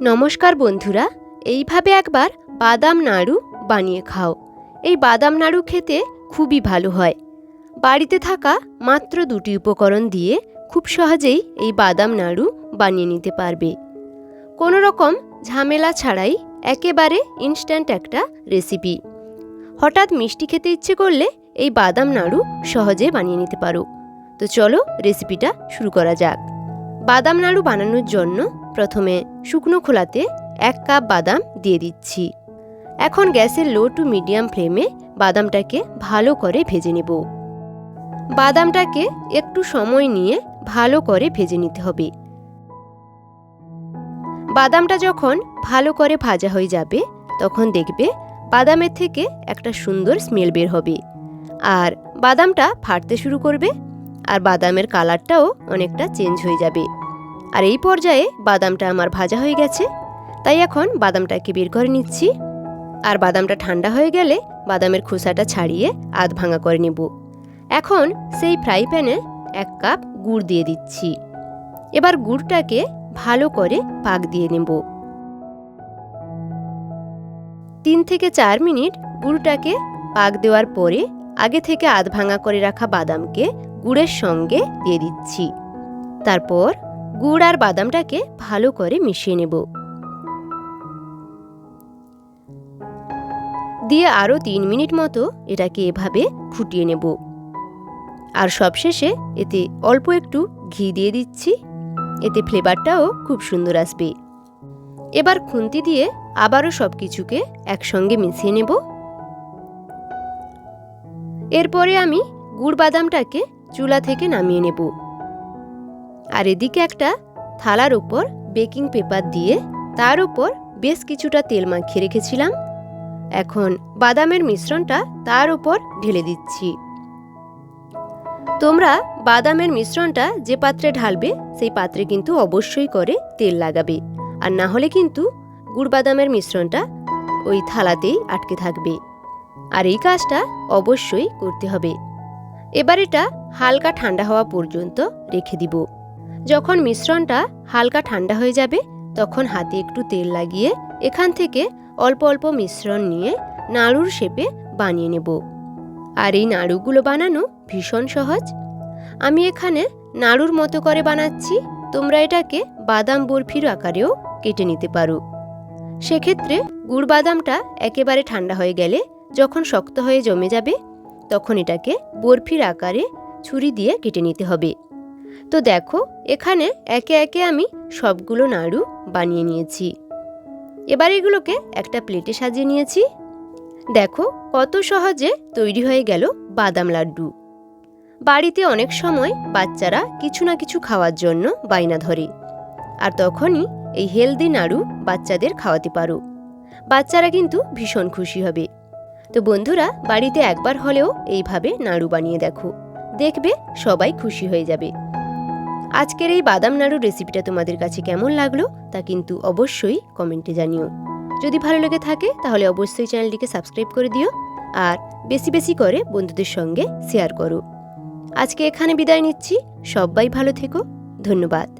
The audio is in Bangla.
নমস্কার বন্ধুরা, এইভাবে একবার বাদাম নাড়ু বানিয়ে খাও। এই বাদাম নাড়ু খেতে খুবই ভালো হয়। বাড়িতে থাকা মাত্র দুটি উপকরণ দিয়ে খুব সহজেই এই বাদাম নাড়ু বানিয়ে নিতে পারবে। কোনো রকম ঝামেলা ছাড়াই একেবারে ইনস্ট্যান্ট একটা রেসিপি হঠাৎ মিষ্টি খেতে ইচ্ছে করলে এই বাদাম নাড়ু সহজে বানিয়ে নিতে পারো। তো চলো রেসিপিটা শুরু করা যাক। বাদাম নাড়ু বানানোর জন্য প্রথমে শুকনো খোলাতে এক কাপ বাদাম দিয়ে দিচ্ছি। এখন গ্যাসের লো টু মিডিয়াম ফ্লেমে বাদামটাকে ভালো করে ভেজে নেব। বাদামটাকে একটু সময় নিয়ে ভালো করে ভেজে নিতে হবে। বাদামটা যখন ভালো করে ভাজা হয়ে যাবে, তখন দেখবে বাদামের থেকে একটা সুন্দর স্মেল বের হবে। আর বাদামটা ফাটতে শুরু করবে, আর বাদামের কালারটাও অনেকটা চেঞ্জ হয়ে যাবে। আর এই পর্যায়ে বাদামটা আমার ভাজা হয়ে গেছে। তাই এখন বাদামটাকে বের করে নিচ্ছি। আর বাদামটা ঠান্ডা হয়ে গেলে বাদামের খোসাটা ছাড়িয়ে আধ ভাঙা করে নেব। এখন সেই ফ্রাই প্যানে এক কাপ গুড় দিয়ে দিচ্ছি। এবার গুড়টাকে ভালো করে পাক দিয়ে নেব। তিন থেকে চার মিনিট গুড়টাকে পাক দেওয়ার পরে আগে থেকে আধ ভাঙা করে রাখা বাদামকে গুড়ের সঙ্গে দিয়ে দিচ্ছি। তারপর গুড় আর বাদামটাকে ভালো করে মিশিয়ে নেব। দিয়ে আরও তিন মিনিট মতো এটাকে এভাবে ফুটিয়ে নেব। আর সবশেষে এতে অল্প একটু ঘি দিয়ে দিচ্ছি। এতে ফ্লেভারটাও খুব সুন্দর আসবে। এবার খুন্তি দিয়ে আবারও সব কিছুকে একসঙ্গে মিশিয়ে নেব। এরপরে আমি গুড় বাদামটাকে চুলা থেকে নামিয়ে নেব। আর এদিকে একটা থালার উপর বেকিং পেপার দিয়ে তার উপর বেশ কিছুটা তেল মাখিয়ে রেখেছিলাম। এখন বাদামের মিশ্রণটা তার উপর ঢেলে দিচ্ছি। তোমরা বাদামের মিশ্রণটা যে পাত্রে ঢালবে, সেই পাত্রে কিন্তু অবশ্যই করে তেল লাগাবে। আর না হলে কিন্তু গুড় বাদামের মিশ্রণটা ওই থালাতেই আটকে থাকবে। আর এই কাজটা অবশ্যই করতে হবে। এবার এটা হালকা ঠান্ডা হওয়া পর্যন্ত রেখে দিব। যখন মিশ্রণটা হালকা ঠান্ডা হয়ে যাবে, তখন হাতে একটু তেল লাগিয়ে এখান থেকে অল্প অল্প মিশ্রণ নিয়ে নাড়ুর শেপে বানিয়ে নেব। আর এই নাড়ুগুলো বানানো ভীষণ সহজ। আমি এখানে নাড়ুর মতো করে বানাচ্ছি, তোমরা এটাকে বাদাম বরফির আকারেও কেটে নিতে পারো। সেক্ষেত্রে গুড় বাদামটা একেবারে ঠান্ডা হয়ে গেলে যখন শক্ত হয়ে জমে যাবে, তখন এটাকে বরফির আকারে ছুরি দিয়ে কেটে নিতে হবে। তো দেখো, এখানে একে একে আমি সবগুলো নাড়ু বানিয়ে নিয়েছি। এবার এগুলোকে একটা প্লেটে সাজিয়ে নিয়েছি। দেখো, কত সহজে তৈরি হয়ে গেল বাদাম লাড্ডু। বাড়িতে অনেক সময় বাচ্চারা কিছু না কিছু খাওয়ার জন্য বাইনা ধরে। আর তখনই এই হেলদি নাড়ু বাচ্চাদের খাওয়াতে পারো। বাচ্চারা কিন্তু ভীষণ খুশি হবে। তো বন্ধুরা, বাড়িতে একবার হলেও এইভাবে নাড়ু বানিয়ে দেখো। দেখবে সবাই খুশি হয়ে যাবে। আজকের এই বাদাম নাড়ু রেসিপিটা তোমাদের কাছে কেমন লাগল তা কিন্তু অবশ্যই কমেন্টে জানিও। যদি ভালো লেগে থাকে, তাহলে অবশ্যই চ্যানেলটিকে সাবস্ক্রাইব করে দিও আর বেশি বেশি করে বন্ধুদের সঙ্গে শেয়ার করো। আজকে এখানে বিদায় নিচ্ছি। সবাই ভালো থেকো। ধন্যবাদ।